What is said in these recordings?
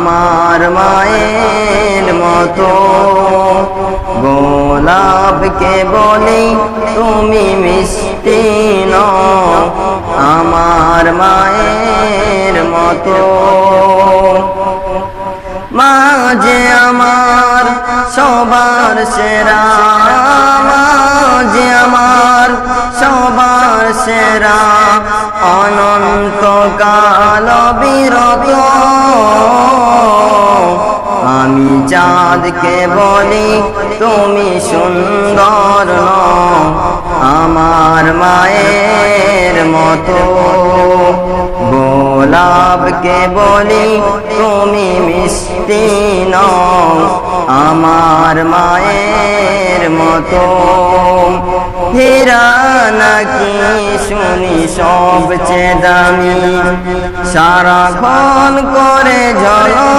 আমার মায়ের মতো। গোলাপকে বলি তুমি মিষ্টি ন আমার মায়ের মতো। মাঝে আমার সবার সেরা, মাঝে আমার সবার সেরা। অনন্ত কাল বিরত বলি তুমি সুন্দর আমার মায়ের মতো। গোলাপকে বলি তুমি মিষ্টি নও, আমার মায়ের মতো। হীরা নাকি শুনি সবচেয়ে দামি, সারাক্ষণ করে জলমন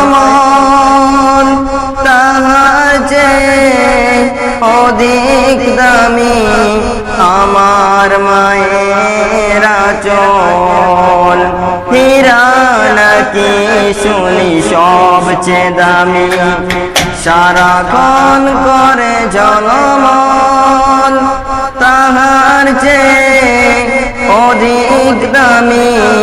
অধিক দামি আমার মায়ের চল হীরা নাকি শুনি সবচেয়ে দামি। সারাক্ষণ করে জলমল, তাহার চেয়ে অধিক দামি